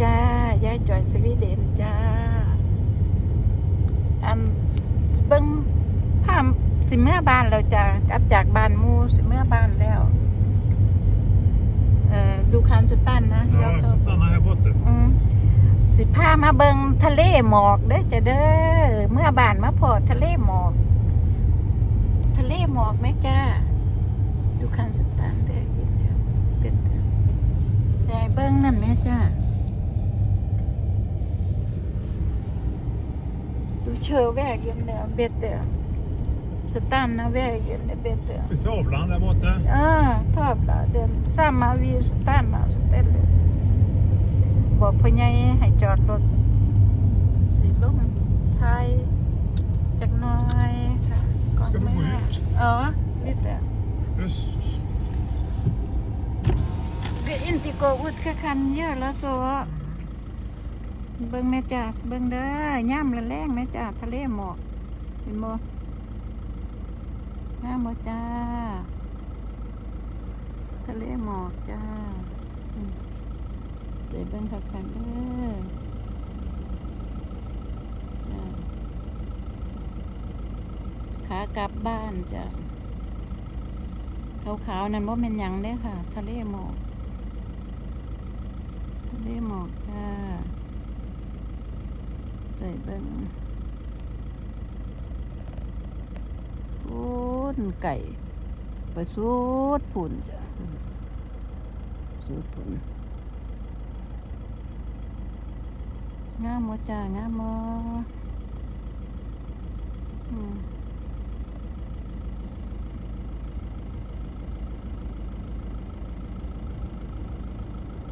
จ้า ยายจอยสวีเดนจ้า อันเบิ้งภาพสิเมื่อบ้านแล้วจ้ากลับจากบ้านหมูสิเมื่อบ้านแล้ว เอ่อดูคันสุตันนะ Ja, så stannar jag borta. อืมสิพามาเบิงทะเลหมอกเด้อจ้ะเด้อเมื่อบ้านมาพอทะเลหมอก ทะเลหมอกไหมจ้าดูคันสุตันเด้อยินเดียวเป็นเด้อใช่เบิ้งนั่นไหมจ้า Du kör vägen där, bättre. Så stanna vägen, det är bättre. Vid tavlan där borta. Ja, tavla. Den, samma vid stanna stället. บอกพ่อใหญ่ให้จอดรถสีลงไทยจักหน้อยค่ะก่อน Ska vi แม่ gå ut? อ๋อ lite Jösses. Vi inte gå ut ka kan göra så เบิ่งแม่จ้าเบิ่งเด้อย่ำละแรงแม่จ้าทะเลหมอกเห็นบ่งามบ่จ้า ทะเลหมอกจ้าเสียเบิ่งคักๆเด้อขากลับบ้านจ้ะขาวๆนั่นบ่แม่นยังเด้ค่ะ ทะเลหมอก ทะเลหมอกจ้า ส่เบิ้งพุ่นไก่ไปสูดผุ่นจ้ะสูดผุ่นงามมจ้างามมอม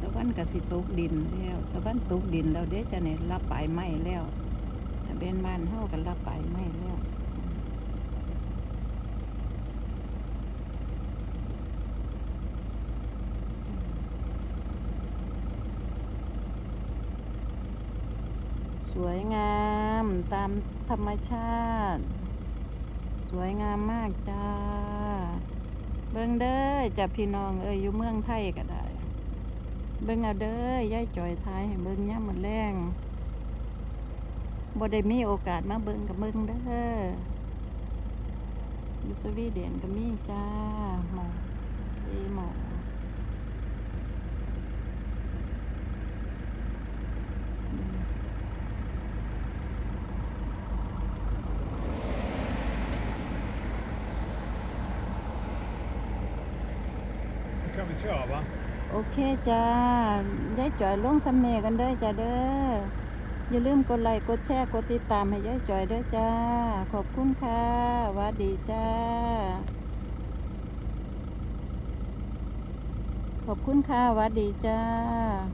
ตะ วันกสิตกดินแล้วตะวันตกดินแล้วเด้จะเนี่ยรับปลายไม้แล้วถ้าเป็นบ้านเฮากันรับปลายไม้แล้วสวยงามตามธรรมชาติ สวยงามมากจ้า เบิ่งเด้อจะพี่น้องเอ้ยอยู่เมืองไทยก็ได้ เบิ่งเอาเด้อยายจอยทายให้เบิ่งย่ามมื้อแรงบ่ได้มีโอกาสมาเบิ่งกับเบิ่งเด้ออยู่สวีเดนก็มีจ้าหมอดีหมอ Nu kan vi köra va? โอเคจ้ายายจอยลงสำเนากันเด้อจ้าเด้อ อย่าลืมกดไลค์กดแชร์กดติดตามให้ยายจอยเด้อจ้า ขอบคุณค่ะวัดดีจ้า ขอบคุณค่ะวัดดีจ้า